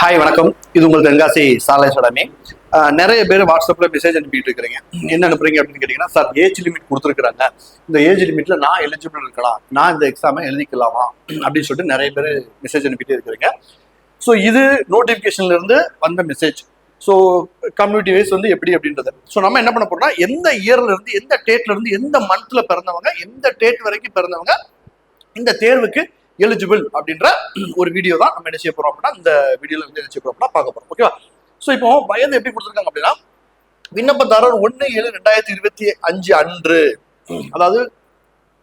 Hi வணக்கம். இது உங்கள் தென்காசி சாலை சடமே. நிறைய பேர் வாட்ஸ்அப்பில் மெசேஜ் அனுப்பிட்டு இருக்கிறீங்க. என்ன அனுப்புறீங்க அப்படின்னு கேட்டிங்கன்னா சார் ஏஜ் லிமிட் கொடுத்துருக்குறாங்க. இந்த ஏஜ் லிமிட்ல நான் எலிஜிபிள் இருக்கலாம். நான் இந்த எக்ஸாமை எழுதிக்கலாமா? அப்படின்னு சொல்லிட்டு நிறைய பேர் மெசேஜ் அனுப்பிட்டு இருக்கிறீங்க. ஸோ இது நோட்டிஃபிகேஷன்ல இருந்து வந்த மெசேஜ் ஸோ கம்யூனிட்டி வைஸ் வந்து எப்படி அப்படின்றது. ஸோ நம்ம என்ன பண்ண போறோம்னா எந்த இயர்ல இருந்து எந்த டேட்ல இருந்து எந்த மந்த்ல பிறந்தவங்க எந்த டேட் வரைக்கும் பிறந்தவங்க இந்த தேர்வுக்கு எலிஜிபிள் அப்படின்ற ஒரு வீடியோ தான் நம்ம என்ன செய்ய போறோம் அப்படின்னா இந்த வீடியோல வந்து என்ன செய்ய போறோம் அப்படின்னா பார்க்க போறோம். ஓகேவா ஸோ இப்போ வயது எப்படி கொடுத்துருக்காங்க அப்படின்னா விண்ணப்பதாரர் ஒன்று ஏழு ரெண்டாயிரத்தி இருபத்தி அஞ்சு அன்று அதாவது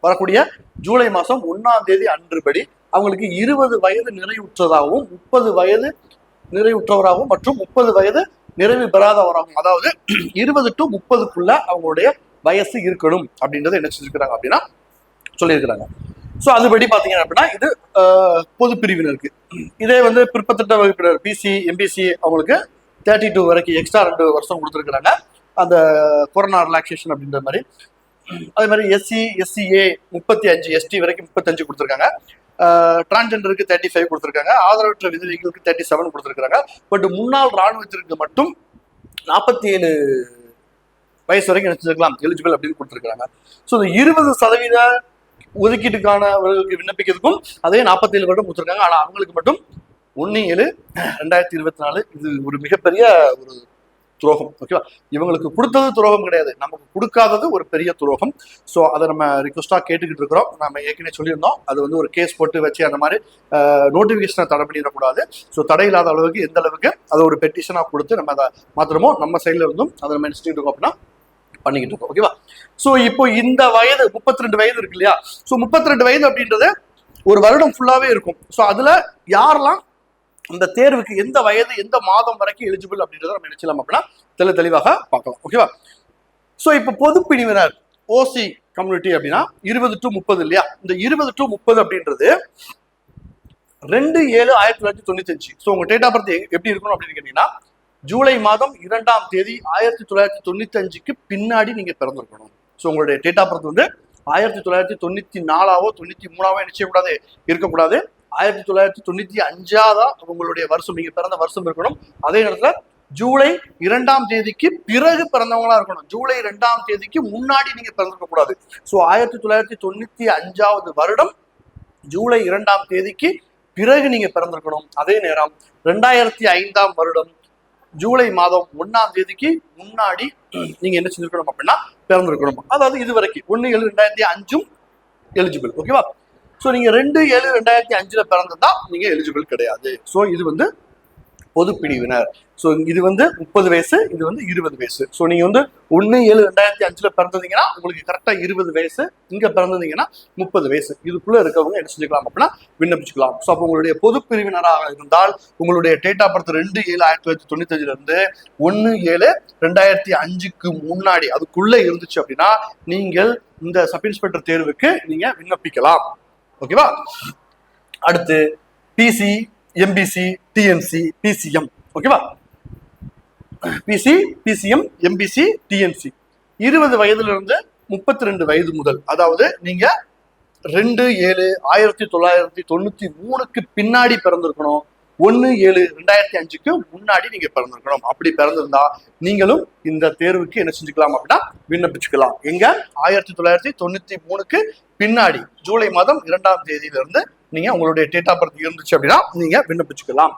வரக்கூடிய ஜூலை மாதம் ஒன்றாம் தேதி அன்று படி அவங்களுக்கு இருபது வயது நிறைவுற்றதாகவும் முப்பது வயது நிறைவுற்றவராகவும் மற்றும் முப்பது வயது நிறைவு பெறாதவராகவும் அதாவது இருபது டு முப்பதுக்குள்ள அவங்களுடைய வயசு இருக்கணும் அப்படின்றத என்ன செஞ்சிருக்கிறாங்க அப்படின்னா சொல்லியிருக்கிறாங்க. ஸோ அதுபடி பார்த்தீங்க அப்படின்னா இது பொது பிரிவினருக்கு இதே வந்து பிற்பத்திட்ட வகுப்பினர் பிசி எம்பிசி அவங்களுக்கு தேர்ட்டி டூ வரைக்கும் எக்ஸ்ட்ரா ரெண்டு வருஷம் கொடுத்துருக்குறாங்க. அந்த கொரோனா ரிலாக்ஸேஷன் அப்படின்ற மாதிரி. அதே மாதிரி எஸ்சி எஸ்சிஏ முப்பத்தி அஞ்சு எஸ்டி வரைக்கும் முப்பத்தஞ்சு கொடுத்துருக்காங்க. டிரான்ஜெண்டருக்கு தேர்ட்டி ஃபைவ் கொடுத்துருக்காங்க. ஆதரவற்ற விதவிகளுக்கு தேர்ட்டி செவன் கொடுத்துருக்காங்க பட் முன்னாள் ராணுவத்திற்கு மட்டும் நாற்பத்தி ஏழு வயசு வரைக்கும் நினைச்சிருக்கலாம் எலிஜிபிள் அப்படின்னு கொடுத்துருக்காங்க ஸோ இந்த இருபது சதவீத ஒதுக்கீட்டுக்கானவர்களுக்கு விண்ணப்பிக்கிறதுக்கும் அதே நாற்பத்தேழு வருடம் கொடுத்துருக்காங்க. ஆனால் அவங்களுக்கு மட்டும் ஒன்று ஏழு ரெண்டாயிரத்தி இருபத்தி நாலு இது ஒரு மிகப்பெரிய ஒரு துரோகம் ஓகேவா இவங்களுக்கு கொடுத்தது துரோகம் கிடையாது. நமக்கு கொடுக்காதது ஒரு பெரிய துரோகம். ஸோ அதை நம்ம ரிக்வஸ்டாக கேட்டுக்கிட்டு இருக்கிறோம். நம்ம ஏற்கனவே சொல்லியிருந்தோம். அது வந்து ஒரு கேஸ் போட்டு வச்சு அந்த மாதிரி நோட்டிஃபிகேஷனை தடை பண்ணிடக்கூடாது. ஸோ தடை இல்லாத அளவுக்கு எந்த அளவுக்கு அதை ஒரு பெட்டிஷனாக கொடுத்து நம்ம அதை மாத்திரமோ நம்ம சைடில் இருந்தும் அதை நம்ம என்ன இருக்கோம் அப்படின்னா பண்ணிக்கிட்டு இருக்கோம் ஓகேவா ஸோ இப்போ இந்த வயது முப்பத்தி ரெண்டு வயது இருக்கு இல்லையா? ஸோ முப்பத்தி ரெண்டு வயது அப்படின்றது ஒரு வருடம் ஃபுல்லாகவே இருக்கும். ஸோ அதில் யாரெல்லாம் அந்த தேர்வுக்கு எந்த வயது எந்த மாதம் வரைக்கும் எலிஜிபிள் அப்படின்றத நம்ம நினைச்சலாம் அப்படின்னா தெளி தெளிவாக பார்க்கலாம் ஓகேவா ஸோ இப்போ பொது பிரிவினர் ஓசி கம்யூனிட்டி அப்படின்னா இருபது டு முப்பது இல்லையா? இந்த இருபது டு முப்பது அப்படின்றது ரெண்டு ஏழு ஆயிரத்தி தொள்ளாயிரத்தி தொண்ணூத்தி அஞ்சு ஸோ உங்க டேட் ஆஃப் பர்த் எப்படி இருக்கணும் அப்படின்னு கேட்டீங்கன்னா ஜூலை மாதம் இரண்டாம் தேதி ஆயிரத்தி தொள்ளாயிரத்தி தொண்ணூத்தி அஞ்சுக்கு பின்னாடி நீங்க பிறந்திருக்கணும். ஸோ உங்களுடைய டேட் ஆஃப் பர்த் வந்து ஆயிரத்தி தொள்ளாயிரத்தி தொண்ணூத்தி நாலாவோ தொண்ணூத்தி மூணாவோ நிச்சயக்கூடாது இருக்கக்கூடாது. ஆயிரத்தி தொள்ளாயிரத்தி தொண்ணூத்தி அஞ்சாதான் உங்களுடைய வருஷம் நீங்க பிறந்த வருஷம் இருக்கணும். அதே நேரத்துல ஜூலை இரண்டாம் தேதிக்கு பிறகு பிறந்தவங்களா இருக்கணும். ஜூலை இரண்டாம் தேதிக்கு முன்னாடி நீங்க பிறந்திருக்க கூடாது. ஸோ ஆயிரத்தி தொள்ளாயிரத்தி தொண்ணூத்தி அஞ்சாவது வருடம் ஜூலை இரண்டாம் தேதிக்கு பிறகு நீங்க பிறந்திருக்கணும். அதே நேரம் ரெண்டாயிரத்தி ஐந்தாம் வருடம் ஜூலை மாதம் ஒன்னாம் தேதிக்கு முன்னாடி நீங்க என்ன செஞ்சிருக்கணும் அப்படின்னா பிறந்திருக்கணும். அதாவது இது வரைக்கும் ஒன்னு ஏழு ரெண்டாயிரத்தி அஞ்சும் எலிஜிபிள் ஓகேவா ஸோ நீங்க ரெண்டு ஏழு ரெண்டாயிரத்தி அஞ்சுல பிறந்ததா நீங்க எலிஜிபிள் கிடையாது. ஸோ இது வந்து பொது பிரிவினர் ஸோ இது வந்து முப்பது வயசு இது வந்து இருபது வயசு. ஸோ நீங்க வந்து ஒன்று ஏழு ரெண்டாயிரத்தி அஞ்சுல பிறந்ததீங்கன்னா உங்களுக்கு கரெக்டாக இருபது வயசு இங்க பிறந்ததீங்கன்னா முப்பது வயசு. இதுக்குள்ள இருக்கவங்க என்ன செஞ்சுக்கலாம் அப்படின்னா விண்ணப்பிச்சுக்கலாம். ஸோ அப்போ உங்களுடைய பொது பிரிவினராக இருந்தால் உங்களுடைய டேட் ஆஃப் பர்த் ரெண்டு ஏழு ஆயிரத்தி தொள்ளாயிரத்தி தொண்ணூத்தஞ்சுல இருந்து ஒன்று ஏழு ரெண்டாயிரத்தி அஞ்சுக்கு முன்னாடி அதுக்குள்ள இருந்துச்சு அப்படின்னா நீங்கள் இந்த சப் இன்ஸ்பெக்டர் தேர்வுக்கு நீங்க விண்ணப்பிக்கலாம். ஓகேவா அடுத்து பிசி எம்பிசி டிஎன்சி பிசிஎம் ஓகேவா பிசி பிசிஎம் எம்பிசி டிஎன்சி இருபது வயதிலிருந்து முப்பத்தி ரெண்டு வயது முதல். அதாவது நீங்க ரெண்டு ஏழு ஆயிரத்தி தொள்ளாயிரத்தி தொண்ணூத்தி மூணுக்கு பின்னாடி பிறந்திருக்கணும். ஒன்னு ஏழு ரெண்டாயிரத்தி அஞ்சுக்கு முன்னாடி நீங்க பிறந்திருக்கணும். அப்படி பிறந்திருந்தா நீங்களும் இந்த தேர்வுக்கு என்ன செஞ்சுக்கலாம் அப்படின்னா விண்ணப்பிச்சுக்கலாம். எங்க? ஆயிரத்தி தொள்ளாயிரத்தி தொண்ணூத்தி மூணுக்கு பின்னாடி. ஜூலை மாதம் இரண்டாம் தேதியிலிருந்து நீங்கள் நீங்க உங்களுடைய டேட் ஆஃப் பர்த் இருந்துச்சு அப்படின்னா நீங்க விண்ணப்பிச்சுக்கலாம்.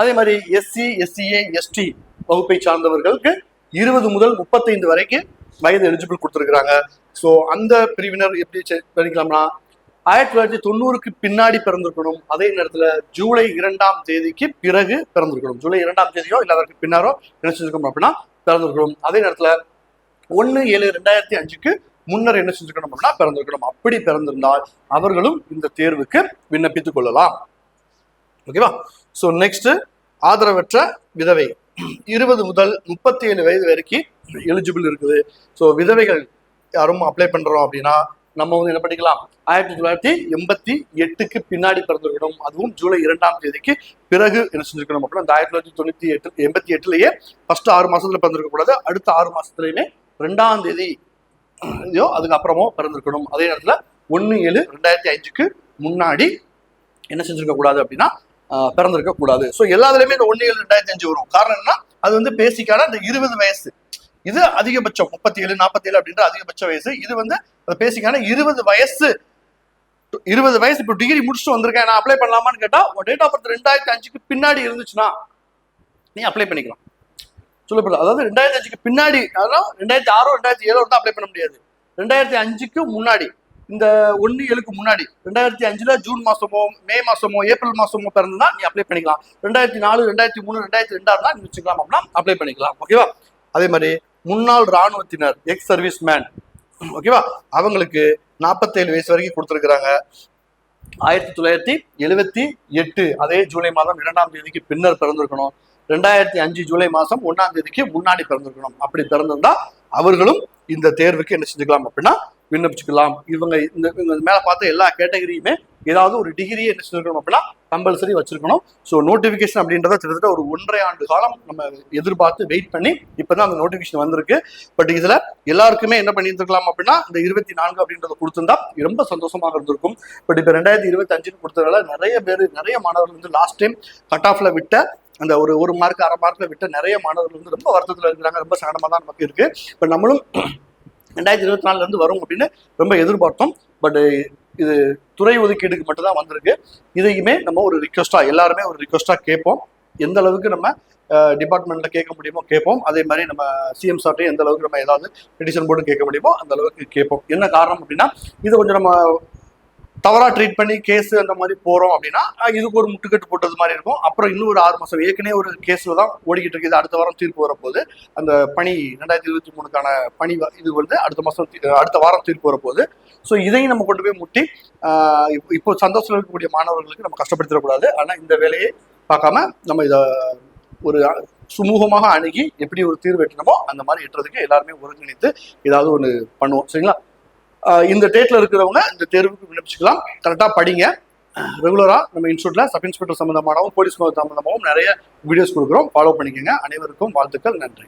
அதே மாதிரி எஸ்சி எஸ்சிஏ எஸ்டி வகுப்பை சார்ந்தவர்களுக்கு இருபது முதல் முப்பத்தைந்து வரைக்கும் வயது எலிஜிபிள் கொடுத்துருக்குறாங்க. ஸோ அந்த பிரிவினர் எப்படி பண்ணிக்கலாம்னா ஆயிரத்தி தொள்ளாயிரத்தி தொண்ணூறுக்கு பின்னாடி பிறந்திருக்கணும். அதே நேரத்துல ஜூலை இரண்டாம் தேதிக்கு பிறகு பிறந்திருக்கணும். ஜூலை இரண்டாம் தேதியோ இல்லை அதற்கு பின்னாரோ நினைச்சிருக்கணும் அப்படின்னா பிறந்திருக்கணும். அதே நேரத்துல ஒன்று ஏழு ரெண்டாயிரத்தி அஞ்சுக்கு முன்னர் என்ன செஞ்சுக்கணும் அப்படின்னா பிறந்திருக்கணும். அப்படி பிறந்திருந்தால் அவர்களும் இந்த தேர்வுக்கு விண்ணப்பித்துக் கொள்ளலாம். ஓகேவா? ஸோ நெக்ஸ்ட் ஆதரவற்ற விதவை. இருபது முதல் முப்பத்தி ஏழு வயது வரைக்கும் எலிஜிபிள் இருக்குது. ஸோ விதவைகள் யாரும் அப்ளை பண்றோம் அப்படின்னா நம்ம வந்து என்ன பண்ணிக்கலாம்? ஆயிரத்தி தொள்ளாயிரத்தி எண்பத்தி எட்டுக்கு பின்னாடி பிறந்திருக்கணும். அதுவும் ஜூலை இரண்டாம் தேதிக்கு பிறகு என்ன செஞ்சுக்கணும் அப்படின்னா அந்த ஆயிரத்தி தொள்ளாயிரத்தி தொண்ணூத்தி எட்டு எண்பத்தி எட்டுலயே ஃபர்ஸ்ட் ஆறு மாசத்துல பிறந்திருக்க கூடாது அடுத்த ஆறு மாசத்துலயுமே ரெண்டாம் தேதி இதோ அதுக்கப்புறமோ பிறந்திருக்கணும். அதே நேரத்தில் ஒன்று ஏழு ரெண்டாயிரத்தி அஞ்சுக்கு முன்னாடி என்ன செஞ்சிருக்க கூடாது அப்படின்னா பிறந்திருக்க கூடாது. ஸோ எல்லாத்துலயுமே இந்த ஒன்று ஏழு ரெண்டாயிரத்தி அஞ்சு வரும். காரணம் என்ன அது வந்து பேசிக்கான இந்த இருபது வயசு. இது அதிகபட்சம் முப்பத்தி ஏழு நாற்பத்தி ஏழு அப்படின்ற அதிகபட்ச வயசு. இது வந்து பேசிக்கான இருபது வயசு. இருபது வயசு இப்போ டிகிரி முடிச்சுட்டு வந்திருக்கேன். நான் அப்ளை பண்ணலாமான்னு கேட்டா டேட் ஆஃப் பர்த் ரெண்டாயிரத்தி அஞ்சுக்கு பின்னாடி இருந்துச்சுன்னா நீ அப்ளை பண்ணிக்கலாம். சொல்லப்படுது அதாவது ரெண்டாயிரத்தி அஞ்சுக்கு பின்னாடி அதெல்லாம் ரெண்டாயிரத்தி ஆறோ ரெண்டாயிரத்தி ஏழோ தான் அப்ளை பண்ண முடியாது. ரெண்டாயிரத்தி அஞ்சுக்கு முன்னாடி இந்த ஒன்று ஏழுக்கு முன்னாடி ரெண்டாயிரத்தி அஞ்சுல ஜூன் மாசமோ மே மாசமோ ஏப்ரல் மாசமோ பிறந்தா நீ அப்ளை பண்ணிக்கலாம். ரெண்டாயிரத்தி நாலு ரெண்டாயிரத்தி மூணு ரெண்டாயிரத்தி ரெண்டா இருந்தா நீ வச்சுக்கலாம் அப்படின்னா அப்ளை பண்ணிக்கலாம். ஓகேவா? அதே மாதிரி முன்னாள் ராணுவத்தினர் எக்ஸ் சர்வீஸ் மேன் ஓகேவா? அவங்களுக்கு நாற்பத்தேழு வயசு வரைக்கும் கொடுத்துருக்குறாங்க. ஆயிரத்தி தொள்ளாயிரத்தி எழுவத்தி எட்டு அதே ஜூலை மாதம் இரண்டாம் தேதிக்கு பின்னர் பிறந்திருக்கணும். ரெண்டாயிரத்தி அஞ்சு ஜூலை மாதம் ஒன்னாம் தேதிக்கு முன்னாடி பிறந்திருக்கணும். அப்படி பிறந்திருந்தா அவர்களும் இந்த தேர்வுக்கு என்ன செஞ்சுக்கலாம் அப்படின்னா விண்ணப்பிச்சுக்கலாம். இவங்க இந்த இவங்க மேலே பார்த்த எல்லா கேட்டகரியுமே ஏதாவது ஒரு டிகிரியை என்ன செஞ்சிருக்கணும் அப்படின்னா கம்பல்சரி வச்சிருக்கணும். ஸோ நோட்டிஃபிகேஷன் அப்படின்றத கிட்டத்தட்ட ஒரு ஒன்றரை ஆண்டு காலம் நம்ம எதிர்பார்த்து வெயிட் பண்ணி இப்போ தான் அந்த நோட்டிஃபிகேஷன் வந்திருக்கு. பட் இதில் எல்லாருக்குமே என்ன பண்ணியிருந்துருக்கலாம் அப்படின்னா இந்த இருபத்தி நான்கு அப்படின்றத கொடுத்துருந்தா ரொம்ப சந்தோஷமாக இருந்திருக்கும். பட் இப்போ ரெண்டாயிரத்தி இருபத்தி அஞ்சுன்னு கொடுத்ததால நிறைய பேர் நிறைய மாணவர்கள் வந்து லாஸ்ட் டைம் கட் ஆஃப்ல விட்ட அந்த ஒரு ஒரு மார்க் அரை மார்க்கில் விட்ட நிறைய மாணவர்கள் வந்து ரொம்ப வருத்தத்தில் இருக்கிறாங்க ரொம்ப சங்கடமா தான் நமக்கு இருக்குது இப்போ நம்மளும் ரெண்டாயிரத்தி இருபத்தி நாலுலேருந்து வரும் அப்படின்னு ரொம்ப எதிர்பார்த்தோம். பட் இது துறை ஒதுக்கீடுக்கு மட்டும்தான் வந்திருக்கு. இதையுமே நம்ம ஒரு ரிக்வெஸ்ட்டாக எல்லாருமே ஒரு ரிக்வெஸ்ட்டாக கேட்போம். எந்த அளவுக்கு நம்ம டிபார்ட்மெண்ட்ல கேட்க முடியுமோ கேட்போம். அதே மாதிரி நம்ம சிஎம் சார்ட்டையும் எந்த அளவுக்கு நம்ம ஏதாவது பெட்டிஷன் போர்டு கேட்க முடியுமோ அந்த அளவுக்கு கேட்போம். என்ன காரணம் அப்படின்னா இது கொஞ்சம் நம்ம தவறாக ட்ரீட் பண்ணி கேஸ் அந்த மாதிரி போகிறோம் அப்படின்னா இதுக்கு ஒரு முட்டுக்கட்டு போட்டது மாதிரி இருக்கும். அப்புறம் இன்னும் ஒரு ஆறு மாதம் ஏற்கனவே ஒரு கேஸ்ல தான் ஓடிக்கிட்டு இருக்குது. அடுத்த வாரம் தீர்ப்பு வரப்போகுது. அந்த பணி ரெண்டாயிரத்தி இருபத்தி மூணுக்கான பணி வ- இது வந்து அடுத்த மாதம் அடுத்த வாரம் தீர்ப்பு வரப்போகுது. ஸோ இதையும் நம்ம கொண்டு போய் முட்டி இப்போ- இப்போ சந்தோஷத்தில் இருக்கக்கூடிய மாணவர்களுக்கு நம்ம கஷ்டப்படுத்திடக்கூடாது. ஆனால் இந்த வேலையை பார்க்காம நம்ம இதை ஒரு சுமூகமாக அணுகி எப்படி ஒரு தீர்வு எட்டணுமோ அந்த மாதிரி எட்டுறதுக்கு எல்லாருமே ஒருங்கிணைத்து ஏதாவது ஒன்று பண்ணுவோம். சரிங்களா? இந்த டேட்ல இருக்கிறவங்க இந்த தேர்வுக்கு விண்ணப்பிச்சுக்கலாம். கரெக்டாக படிங்க. ரெகுலராக நம்ம இன்ஸ்டியூட்ல சப் இன்ஸ்பெக்டர் சம்பந்தமானவும் போலீஸ் சம்பந்தமாகவும் நிறைய வீடியோஸ் கொடுக்குறோம். ஃபாலோ பண்ணிக்கோங்க. அனைவருக்கும் வாழ்த்துக்கள். நன்றி.